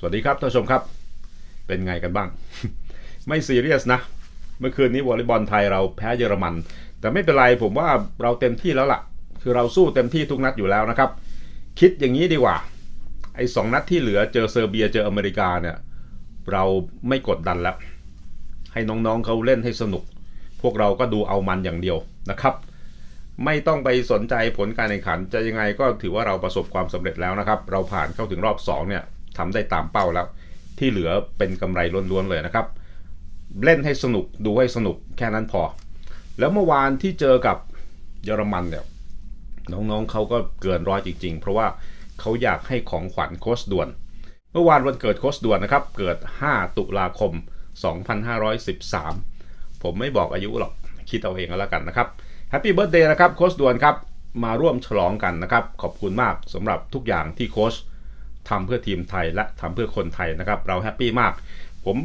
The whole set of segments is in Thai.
สวัสดีครับท่านผู้ชมครับ เป็นไงกันบ้าง ไม่ซีเรียสนะ เมื่อคืนนี้วอลเลย์บอลไทยเราแพ้เยอรมัน แต่ไม่เป็นไรผมว่าเราเต็มที่แล้วล่ะ คือเราสู้เต็มที่ทุกนัดอยู่แล้วนะครับ คิดอย่างนี้ดีกว่า ไอ้สองนัดที่เหลือเจอเซอร์เบียเจออเมริกาเนี่ย เราไม่กดดันแล้ว ให้น้องๆเขาเล่นให้สนุก พวกเราก็ดูเอามันอย่างเดียวนะครับ ไม่ต้องไปสนใจผลการแข่งขันจะยังไงก็ถือว่าเราประสบความสำเร็จแล้วนะครับ เราผ่านเข้าถึงรอบ2เนี่ย ทำได้ตามเป้าแล้ว ที่เหลือเป็นกำไรล้วนๆเลยนะครับ เล่นให้สนุกดูให้สนุกแค่นั้นพอ แล้วเมื่อวานที่เจอกับเยอรมันเนี่ยน้องๆเขาก็เกินร้อยจริง ๆ เพราะว่าเขาอยากให้ของขวัญโค้ชด่วน เมื่อวานวันเกิดโค้ชด่วนนะครับ เกิด 5 ตุลาคม 2513 ผมไม่บอกอายุหรอก คิดเอาเองก็แล้วกันนะครับแฮปปี้เบิร์ดเดย์นะครับโค้ชด่วนครับ มาร่วมฉลองกันนะครับ ขอบคุณมากสำหรับทุกอย่างที่โค้ช ทำเพื่อทีมไทยและทำเพื่อคนไทยนะครับ เราแฮปปี้มาก ผม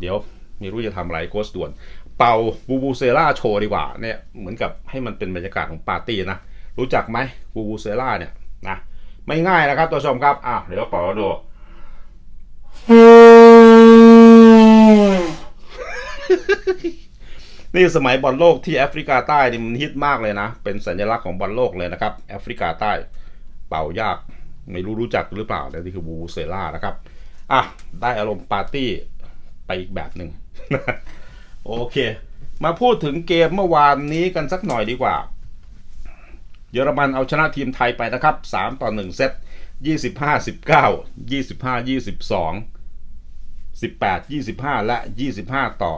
เดี๋ยวไม่รู้จะทำอะไรโค้ชด่วน เป่าบูบูเซล่าโชว์ดีกว่าเนี่ยเหมือนกับให้มันเป็นบรรยากาศของปาร์ตี้นะ รู้จักไหมบูบูเซล่าเนี่ยนะไม่ง่ายนะครับตัวชมครับอะเดี๋ยวเป่าแล้วดูนี่สมัยบอลโลกที่แอฟริกาใต้นี่มันฮิตมากเลยนะ เป็นสัญลักษณ์ของบอลโลกเลยนะครับ แอฟริกาใต้ เป่ายาก ไม่รู้รู้จักหรือเปล่าแต่นี่คือบูบูเซล่านะครับ อะ ได้อารมณ์ปาร์ตี้ไปอีกแบบหนึ่งโอเค มาพูดถึงเกมเมื่อวานนี้กันสักหน่อยดีกว่า เยอรมันเอาชนะทีมไทยไปนะครับ 3 ต่อ 1 เซต25 19 25 22 18 25 และ 25 ต่อ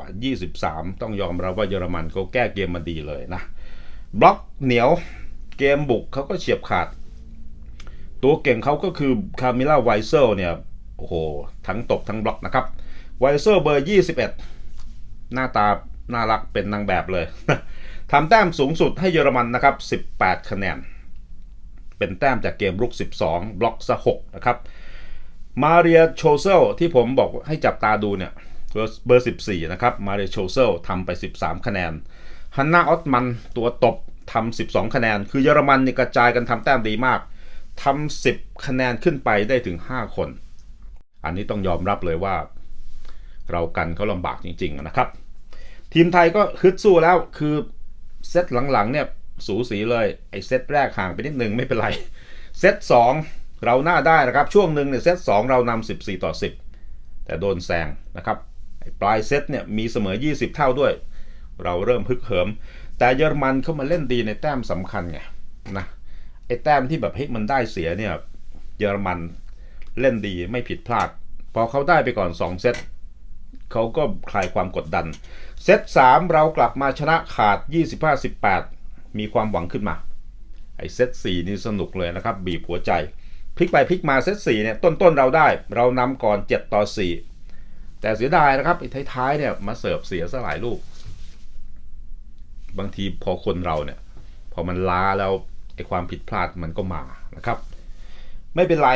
23 ต้องยอมรับว่าเยอรมันเขาแก้เกมมาดีเลยนะ บล็อกเหนียวเกมบุกเขาก็เฉียบขาด ตัวเก่งเขาก็คือคามิล่าไวเซลเนี่ย โอ้โห ทั้งตบทั้งบล็อกนะครับ ไวเซลเบอร์ 21 หน้าตา น่ารักเป็นนางแบบเลย ทำแต้มสูงสุดให้เยอรมันนะครับ 18 คะแนน เป็นแต้มจากเกมรุก 12 บล็อกซะ6นะครับ มาเรียโชเซลที่ผมบอกให้จับตาดูเนี่ย เบอร์ 14 นะครับ มาเรียโชเซลทำไป 13 คะแนน ฮันนาออตมันตัวตบทำ12 คะแนน คือเยอรมันนี่กระจายกันทำแต้มดีมาก ทำ10คะแนนขึ้นไปได้ถึง 5 คน อันนี้ต้องยอมรับเลยว่า เรากันเขาลำบากจริง ๆ นะครับ ทีมไทยก็ฮึดสู้แล้วคือเซตหลัง ๆ เนี่ย สูสีเลย ไอ้เซตแรกห่างไปนิดนึงไม่เป็นไร เซต2 เราหน้าได้นะครับ ช่วงหนึ่งเนี่ยเซต2 เรานำ14 ต่อ 10 แต่โดนแซงนะครับไอ้ปลายเซตเนี่ยมีเสมอ 20 เท่าด้วย เราเริ่มพึกเหิม แต่เยอรมันเข้ามาเล่นดีในแต้มสำคัญไงนะ ไอ้แต้มที่แบบเฮ้ยมันได้เสียเนี่ยเยอรมันเล่นดีไม่ผิดพลาด พอเขาได้ไปก่อน 2 เซตเขาก็คลายความกดดัน เซต3 เรากลับมาชนะขาด 25-18 มีความหวังขึ้นมา ไอ้เซต4นี่สนุกเลยนะครับ บีบหัวใจ พลิกไปพลิกมาเซต4เนี่ยต้นๆเราได้ เรานำก่อน 7 ต่อ 4 แต่เสียดายนะครับไอ้ท้ายๆเนี่ยมาเสิร์ฟเสียสลายลูก บางทีพอคนเราเนี่ย พอมันล้าแล้ว ไอความผิดพลาดมันก็มานะครับ ไม่เป็นไร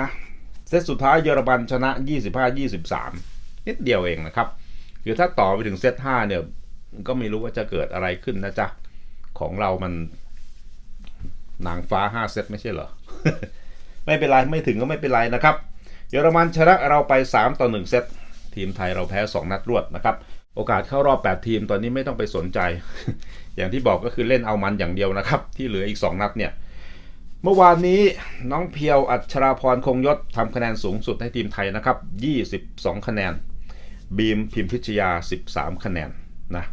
นะเซตสุดท้ายเยอรมันชนะ 25-23 นิดเดียวเองนะครับคือถ้าต่อไปถึงเซต5เนี่ยก็ไม่รู้ว่าจะเกิดอะไรขึ้นนะจ๊ะ ของเรามันนางฟ้า 5 เซตไม่ใช่เหรอ ไม่เป็นไร ไม่ถึงก็ไม่เป็นไรนะครับ เยอรมันชนะเราไป 3 ต่อ 1 เซตทีมไทยเราแพ้ 2 นัดรวดนะครับ โอกาสเข้ารอบ 8 ทีมตอนนี้ไม่ต้องไปสนใจ อย่างที่บอกก็คือเล่นเอามันอย่างเดียวนะครับ ที่เหลืออีก 2 นัดเนี่ย เมื่อวานนี้น้องเพียวอัชราพรคงยศทำคะแนนสูงสุดให้ทีมไทยนะครับ 22 คะแนน บีมพิมพิชยา 13 คะแนนนะ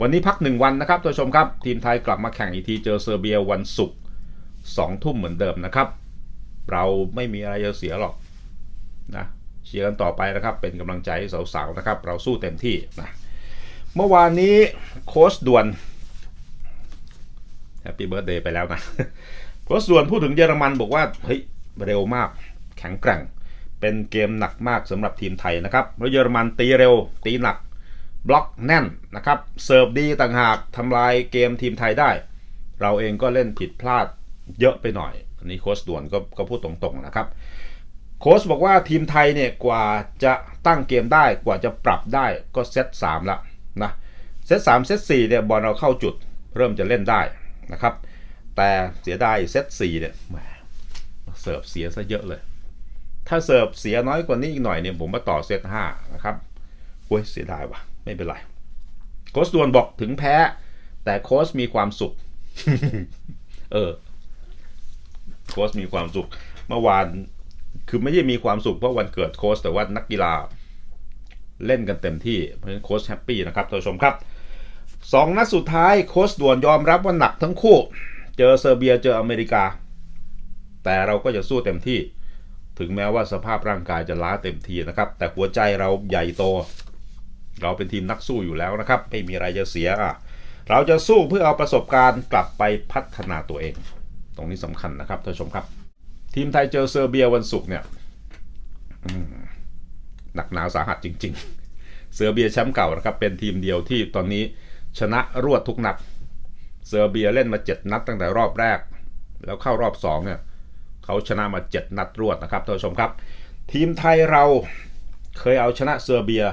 วันนี้พัก 1 วันนะครับท่านผู้ชมครับทีมไทยกลับมาแข่งอีกทีเจอเซอร์เบียวันศุกร์2ทุ่มเหมือนเดิมนะครับ เราไม่มีอะไรจะเสียหรอกนะ เชียร์กันต่อไปนะครับ เป็นกำลังใจให้สาวๆนะครับ เราสู้เต็มที่นะเมื่อวานนี้โค้ชด่วนแฮปปี้เบิร์ดเดย์ไปแล้วนะโค้ชด่วนพูดถึงเยอรมันบอกว่าเฮ้ยเร็วมากแข็งแกร่ง เป็นเกมหนักมากสำหรับทีมไทยนะครับแล้วเยอรมันตีเร็ว ตีหนักบล็อกแน่นนะครับเสิร์ฟดีต่างหากทำลายเกมทีมไทยได้ เราเองก็เล่นผิดพลาดเยอะไปหน่อย อันนี้โค้ชด่วนก็ก็พูดตรงๆนะครับ โค้ชบอกว่าทีมไทยเนี่ยกว่าจะตั้งเกมได้กว่าจะปรับได้ก็เซต3ละนะเซต3เซต4เนี่ยบอลเราเข้าจุดเริ่มจะเล่นได้นะครับ แต่เสียดายเซต4เนี่ยเสิร์ฟเสียซะเยอะเลย ถ้าเสิร์ฟเสียน้อยกว่านี้อีกหน่อยเนี่ยผมมาต่อเซตห้านะครับโอ้ยเสียดายว่ะไม่เป็นไรโค้ชดวนบอกถึงแพ้ แต่โค้ชมีความสุข เออโค้ชมีความสุขเมื่อวาน คือไม่ใช่มีความสุขเพราะวันเกิดโค้ชแต่ว่านักกีฬาเล่นกันเต็มที่ เพราะฉะนั้นโค้ชแฮปปี้นะครับท่านผู้ชมครับสองนัดสุดท้ายโค้ชด่วนยอมรับว่าหนักทั้งคู่ เจอเซอร์เบียเจออเมริกา แต่เราก็จะสู้เต็มที่ ถึงแม้ว่าสภาพร่างกายจะล้าเต็มทีนะครับ แต่หัวใจเราใหญ่โต เราเป็นทีมนักสู้อยู่แล้วนะครับ ไม่มีอะไรจะเสียอะเราจะสู้เพื่อเอาประสบการณ์กลับไปพัฒนาตัวเอง ตรงนี้สำคัญนะครับท่านผู้ชมครับ ทีมไทยเจอเซอร์เบียวันศุกร์เนี่ยหนักหนาสาหัสจริง ๆ เซอร์เบียแชมป์เก่านะครับ เป็นทีมเดียวที่ตอนนี้ชนะรวดทุกนัด เซอร์เบียเล่นมา 7 นัดตั้งแต่รอบแรก แล้วเข้ารอบ2เนี่ยเขาชนะมา 7 นัดรวดนะครับท่านผู้ชมครับ ทีมไทยเราเคยเอาชนะเซอร์เบีย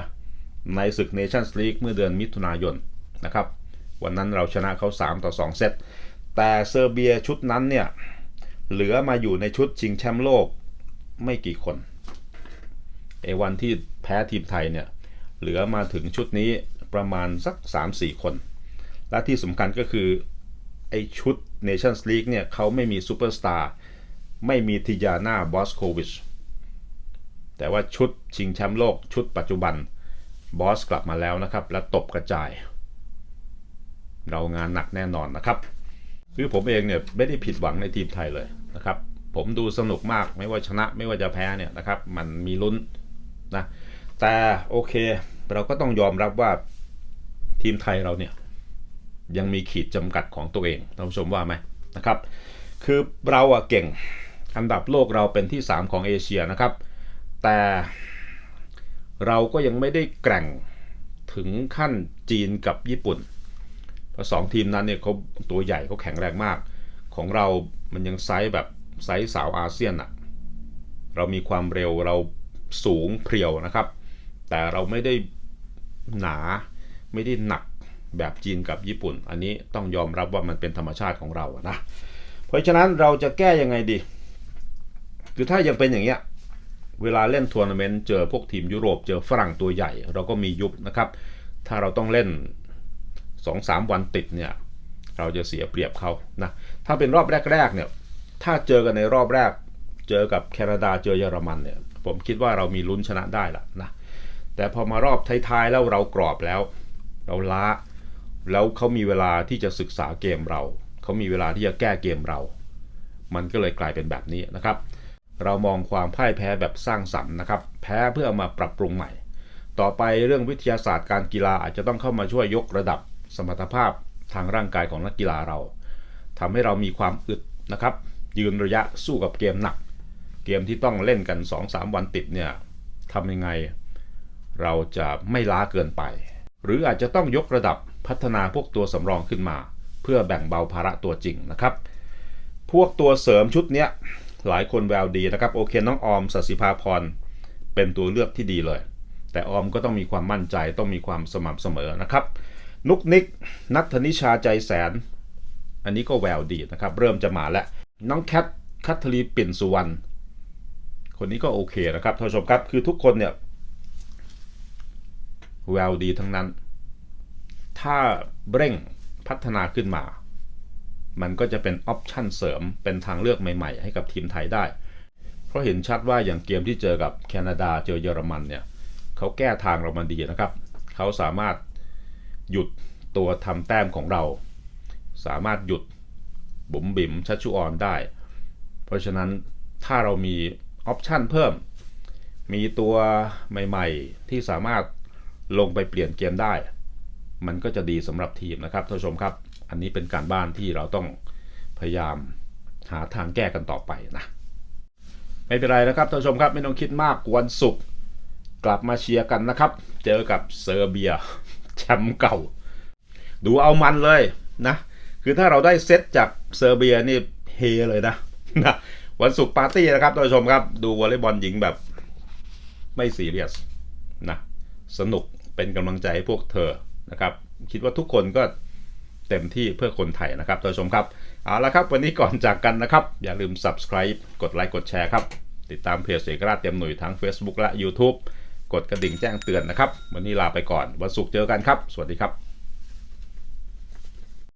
ในศึกเนชั่นส์ลีกเมื่อเดือนมิถุนายนนะครับ วันนั้นเราชนะเขา 3 ต่อ 2 เซตแต่เซอร์เบียชุดนั้นเนี่ย เหลือมาอยู่ในชุดชิงแชมป์โลกไม่กี่คนไอ้วันที่แพ้ทีมไทยเนี่ยเหลือมาถึงชุดนี้ประมาณสัก 3-4 คน และที่สำคัญก็คือไอ้ชุด Nations League เนี่ยเขาไม่มีซูเปอร์สตาร์ไม่มีทิยาน่าบอสโควิชแต่ว่าชุดชิงแชมป์โลกชุดปัจจุบันบอสกลับมาแล้วนะครับ และตบกระจาย เรางานหนักแน่นอนนะครับ คือผมเองเนี่ยไม่ได้ผิดหวังในทีมไทยเลยนะครับ ผมดูสนุกมากไม่ว่าชนะไม่ว่าจะแพ้เนี่ยนะครับ มันมีลุ้นนะแต่โอเคเราก็ต้องยอมรับว่าทีมไทยเราเนี่ยยังมีขีดจำกัดของตัวเองท่านผู้ชมว่าไหมนะครับ คือเราอะเก่งอันดับโลกเราเป็นที่ 3 ของเอเชียนะครับ แต่เราก็ยังไม่ได้แกร่งถึงขั้นจีนกับญี่ปุ่น เพราะสองทีมนั้นเนี่ยเขาตัวใหญ่เขาแข็งแรงมาก ของเรามันยังไซส์แบบไซส์สาวอาเซียนอะเรามีความเร็วเราสูงเพรียวนะครับ แต่เราไม่ได้หนาไม่ได้หนักแบบจีนกับญี่ปุ่น อันนี้ต้องยอมรับว่ามันเป็นธรรมชาติของเราอะนะ เพราะฉะนั้นเราจะแก้ยังไงดี คือถ้ายังเป็นอย่างเงี้ย เวลาเล่นทัวร์นาเมนต์เจอพวกทีมยุโรปเจอฝรั่งตัวใหญ่ เราก็มียุบนะครับ ถ้าเราต้องเล่น 2-3วันติดเนี่ยเราจะเสียเปรียบเขานะถ้าเป็นรอบแรกๆเนี่ยถ้าเจอกันในรอบแรก เจอกับแคนาดาเจอเยอรมันเนี่ยผมคิดว่าเรามีลุ้นชนะได้ละนะแต่พอมารอบท้ายๆแล้วเรากรอบแล้ว เราล้าแล้วเขามีเวลาที่จะศึกษาเกมเรา เขามีเวลาที่จะแก้เกมเรา มันก็เลยกลายเป็นแบบนี้นะครับ เรามองความพ่ายแพ้แบบสร้างสรรค์นะครับ แพ้เพื่อเอามาปรับปรุงใหม่ ต่อไปเรื่องวิทยาศาสตร์การกีฬาอาจจะต้องเข้ามาช่วยยกระดับ สมรรถภาพทางร่างกายของนักกีฬาเราทำให้เรามีความอึดนะครับ ยืนระยะสู้กับเกมหนัก เกมที่ต้องเล่นกัน 2-3 วันติดเนี่ยทำยังไง เราจะไม่ล้าเกินไป หรืออาจจะต้องยกระดับพัฒนาพวกตัวสำรองขึ้นมา เพื่อแบ่งเบาภาระตัวจริงนะครับ พวกตัวเสริมชุดเนี้ยหลายคนแววดีนะครับโอเคน้องออมสศิภาพรเป็นตัวเลือกที่ดีเลย แต่ออมก็ต้องมีความมั่นใจต้องมีความสม่ำเสมอนะครับ นุกนิก นัทธนิชาใจแสน อันนี้ก็แววดีนะครับ เริ่มจะมาแล้ว น้องแคทคัทลีปิ่นสุวรรณคนนี้ก็โอเคนะครับท่านผู้ชมครับคือทุกคนเนี่ยแววดีทั้งนั้น ถ้าเร่งพัฒนาขึ้นมา มันก็จะเป็นออปชันเสริมเป็นทางเลือกใหม่ ๆ ให้กับทีมไทยได้ เพราะเห็นชัดว่าอย่างเกมที่เจอกับแคนาดาเจอเยอรมันเนี่ยเขาแก้ทางเรามาดีนะครับ เขาสามารถ หยุดตัวทำแต้มของเรา สามารถหยุดบุ๋มบิ๋มชัชชุออนได้ เพราะฉะนั้นถ้าเรามีออปชันเพิ่ม มีตัวใหม่ๆ ที่สามารถลงไปเปลี่ยนเกมได้ มันก็จะดีสำหรับทีมนะครับท่านผู้ชมครับ อันนี้เป็นการบ้านที่เราต้องพยายามหาทางแก้กันต่อไปนะไม่เป็นไรนะครับท่านผู้ชมครับไม่ต้องคิดมากวันศุกร์กลับมาเชียร์กันนะครับ เจอกับเซอร์เบีย แชมป์เก่า ดูเอามันเลยนะ คือถ้าเราได้เซตจากเซอร์เบียนี่เฮเลยนะนะวันศุกร์ปาร์ตี้นะครับท่านผู้ชมครับ ดูวอลเลย์บอลหญิงแบบไม่ซีเรียสนะสนุกเป็นกำลังใจให้พวกเธอนะครับ คิดว่าทุกคนก็เต็มที่เพื่อคนไทยนะครับท่านผู้ชมครับเอาละครับวันนี้ก่อนจากกันนะครับ อย่าลืม subscribe กดไลค์กดแชร์ครับ ติดตามเพจเอกราชเต็มหน่วยทั้ง Facebook และ YouTube กดกระดิ่งแจ้งเตือนนะครับ วันนี้ลาไปก่อนวันศุกร์เจอกันครับ สวัสดีครับ